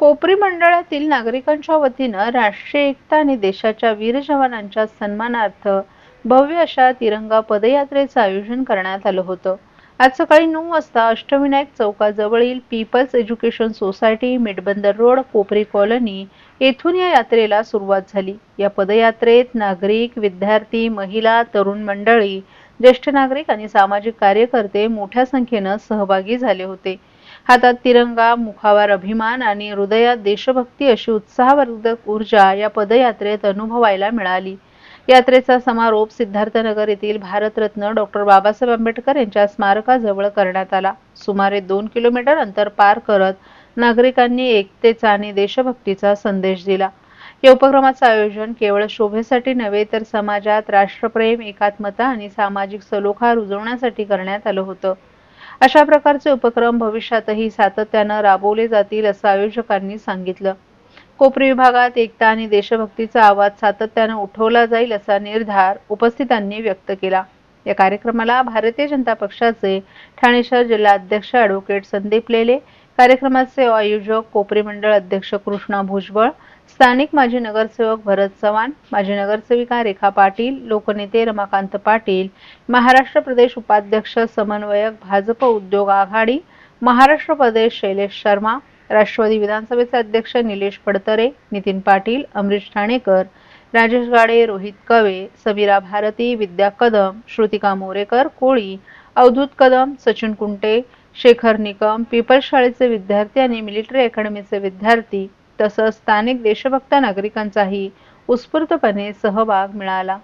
कोपरी मंडळातील नागरिकांच्या वतीनं राष्ट्रीय एकता आणि देशाच्या वीर जवानांच्या सन्मानार्थ भव्य अशा तिरंगा पदयात्रेचं आयोजन करण्यात आलं होतं. आज सकाळी नऊ वाजता Ashtavinayak चौकाजवळील people's education society Mithbunder road Kopri colony येथून या यात्रेला सुरुवात झाली. या पदयात्रेत नागरिक विद्यार्थी महिला तरुण मंडळी ज्येष्ठ नागरिक आणि सामाजिक कार्यकर्ते मोठ्या संख्येनं सहभागी झाले होते. हातात तिरंगा मुखावर अभिमान आणि हृदयात देशभक्ती अशी उत्साहवर्धक ऊर्जा या पदयात्रेत अनुभवायला मिळाली. यात्रेचा समारोप सिद्धार्थनगर येथील भारतरत्न डॉक्टर बाबासाहेब आंबेडकर यांच्या स्मारकाजवळ करण्यात आला. सुमारे दोन किलोमीटर अंतर पार करत नागरिकांनी एकतेचा आणि देशभक्तीचा संदेश दिला. या उपक्रमाचं आयोजन केवळ शोभेसाठी नव्हे तर समाजात राष्ट्रप्रेम एकात्मता आणि सामाजिक सलोखा रुजवण्यासाठी करण्यात आलं होतं. अशा प्रकारचे उपक्रम भविष्यातही सातत्यानं राबवले जातील असं आयोजकांनी सांगितलं. कोपरी विभागात एकता आणि देशभक्तीचा आवाज सातत्यानं उठवला जाईल असा निर्धार उपस्थितांनी व्यक्त केला. या कार्यक्रमाला भारतीय जनता पक्षाचे ठाणे शहर जिल्हा अध्यक्ष ॲडव्होकेट संदीप लेले कार्यक्रमाचे आयोजक कोपरी मंडळ अध्यक्ष कृष्णा भुजबळ स्थानिक माजी नगरसेवक भरत चव्हाण माजी नगरसेविका रेखा पाटील लोकनेते रमाकांत पाटील महाराष्ट्र प्रदेश उपाध्यक्ष समन्वयक भाजप उद्योग आघाडी महाराष्ट्र प्रदेश शैलेश शर्मा राष्ट्रवादी विधानसभेचे अध्यक्ष निलेश फडतरे नितीन पाटील अमरीश ठाणेकर राजेश गाडे रोहित कवे समीरा भारती विद्या कदम श्रुतिका मोरेकर कोळी अवधूत कदम सचिन कुंटे शेखर निकम पीपल्स शाळेचे विद्यार्थी आणि मिलिटरी अकॅडमीचे विद्यार्थी तसंच स्थानिक देशभक्त नागरिकांचाही उत्स्फूर्तपणे सहभाग मिळाला.